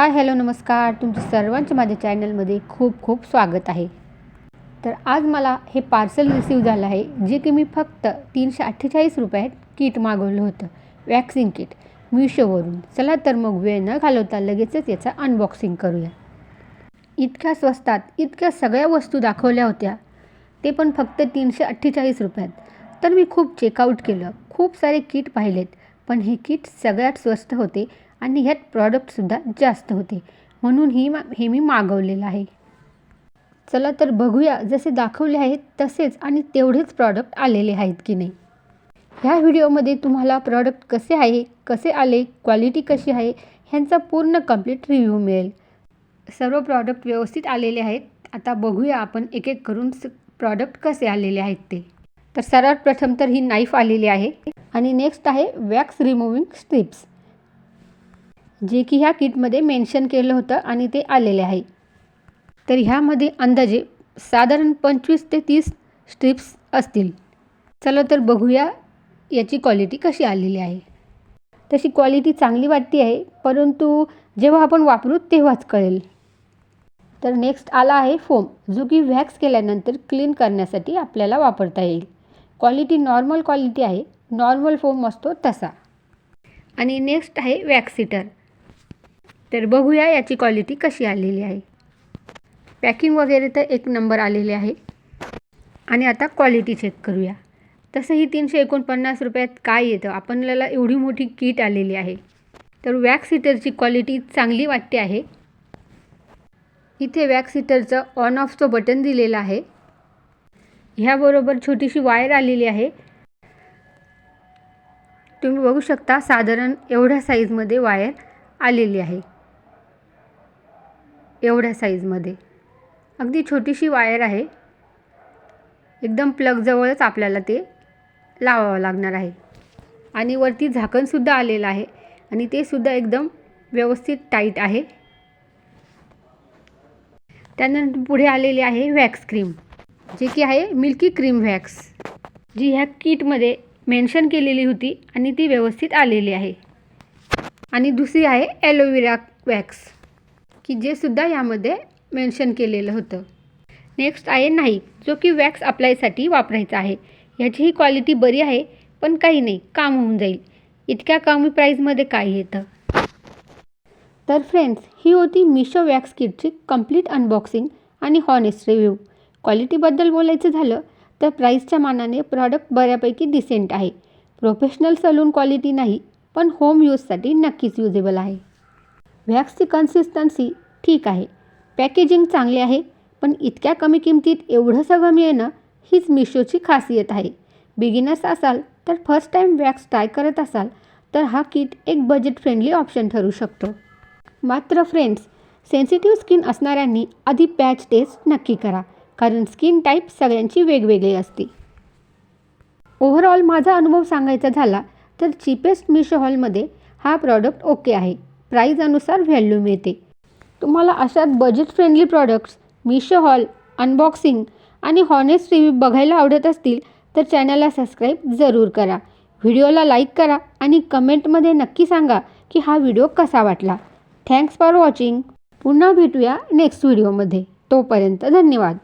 Hi hello नमस्कार. तुमचं सर्वांचं माझ्या चॅनलमध्ये खूप खूप स्वागत आहे. तर आज मला हे पार्सल रिसीव झालं आहे जे की मी फक्त तीनशे अठ्ठेचाळीस रुपयात किट मागवलं होतं वॅक्सिन किट मिशोवरून. चला तर मग वेळ न घालवता लगेचच याचं अनबॉक्सिंग करूया. इतक्या स्वस्तात इतक्या सगळ्या वस्तू दाखवल्या होत्या. ते पण फक्त तीनशे अठ्ठेचाळीस रुपयात. तर मी खूप चेकआउट केलं. खूप सारे किट पाहिलेत. पण हे किट सगळ्यात स्वस्त होते. आणि ह्यात प्रॉडक्टसुद्धा जास्त होते. म्हणून ही मा हे मी मागवलेलं आहे. चला तर बघूया जसे दाखवले आहेत तसेच आणि तेवढेच प्रॉडक्ट आलेले आहेत की नाही. ह्या व्हिडिओमध्ये तुम्हाला प्रॉडक्ट कसे आहे कसे आले क्वालिटी कशी आहे ह्यांचा पूर्ण कंप्लीट रिव्ह्यू मिळेल. सर्व प्रॉडक्ट व्यवस्थित आलेले आहेत. आता बघूया आपण एक एक करून स प्रॉडक्ट कसे आलेले आहेत ते. तर सर्वात प्रथम तर ही नाईफ आलेली आहे. आणि नेक्स्ट आहे वॅक्स रिमूव्हिंग स्ट्रिप्स जे की ह्या किटमध्ये मेन्शन केलं होतं आणि ते आलेले आहे. तर ह्यामध्ये अंदाजे साधारण पंचवीस ते तीस स्ट्रिप्स असतील. चला तर बघूया याची क्वालिटी कशी आलेली आहे. तशी क्वालिटी चांगली वाटते आहे परंतु जेव्हा आपण वापरू तेव्हाच कळेल. तर नेक्स्ट आला आहे फोम जो की व्हॅक्स केल्यानंतर क्लीन करण्यासाठी आपल्याला वापरता येईल. क्वालिटी नॉर्मल क्वालिटी आहे नॉर्मल फोम असतो तसा. आणि नेक्स्ट आहे वॅक्सिटर तर बघूया याची क्वालिटी कशी आलेली आहे. पॅकिंग वगैरे तर एक नंबर आलेले आहे. आणि आता क्वालिटी चेक करूया. तसं ही तीनशे एकोणपन्नास रुपयात काय येतं? आपल्याला एवढी मोठी किट आलेली आहे. तर वॅक्स हिटरची क्वालिटी चांगली वाटते आहे. इथे वॅक्स हिटरचं ऑन ऑफचं बटन दिलेलं आहे. ह्याबरोबर छोटीशी वायर आलेली आहे. तुम्ही बघू शकता साधारण एवढ्या साईजमध्ये वायर आलेली आहे. एवढ्या साईजमध्ये अगदी छोटीशी वायर आहे. एकदम प्लगजवळच आपल्याला ते लावावं लागणार आहे. आणि वरती झाकणसुद्धा आलेलं आहे. आणि ते सुद्धा एकदम व्यवस्थित टाईट आहे. त्यानंतर पुढे आलेली आहे वॅक्स क्रीम जे की आहे मिल्की क्रीम वॅक्स जी ह्या किटमध्ये मेन्शन केलेली होती आणि ती व्यवस्थित आलेली आहे. आणि दुसरी आहे ॲलोवेरा वॅक्स की जे सुद्धा यामध्ये मेन्शन केलेलं होतं. नेक्स्ट आहे नाईफ जो की वॅक्स अप्लायसाठी वापरायचा आहे. ह्याचीही क्वालिटी बरी आहे पण काही नाही काम होऊन जाईल. इतक्या कमी प्राईजमध्ये काय येतं? तर फ्रेंड्स ही होती मिशो वॅक्स किटची कंप्लीट अनबॉक्सिंग आणि हॉनेस्ट रिव्ह्यू क्वालिटीबद्दल बोलायचं झालं तर प्राईसच्या मानाने प्रॉडक्ट बऱ्यापैकी डिसेंट आहे. प्रोफेशनल सलून क्वालिटी नाही पण होम यूजसाठी नक्कीच युजेबल आहे. व्हॅक्सची कन्सिस्टन्सी ठीक आहे. पॅकेजिंग चांगले आहे पण इतक्या कमी किमतीत एवढं सगळं मिळणं हीच मिशोची खासियत आहे. बिगिनर्स असाल तर फर्स्ट टाईम वॅक्स ट्राय करत असाल तर हा किट एक बजेट फ्रेंडली ऑप्शन ठरू शकतो. मात्र फ्रेंड्स सेन्सिटिव्ह स्किन असणाऱ्यांनी आधी पॅच टेस्ट नक्की करा कारण स्किन टाईप सगळ्यांची वेगवेगळी असते. ओव्हरऑल माझा अनुभव सांगायचा झाला तर चिपेस्ट मिशो हॉलमध्ये हा प्रॉडक्ट ओके आहे. प्राईजनुसार व्हॅल्यू मिळते. तुम्हाला अशात budget friendly products Meesho haul unboxing आणि हॉनेस्ट रिव्ह्यू बघायला आवडत असतील तर चॅनलला सबस्क्राईब जरूर करा. व्हिडिओला लाईक करा आणि कमेंटमध्ये नक्की सांगा की हा व्हिडिओ कसा वाटला. थँक्स फॉर वॉचिंग पुन्हा भेटूया नेक्स्ट व्हिडिओमध्ये तोपर्यंत धन्यवाद.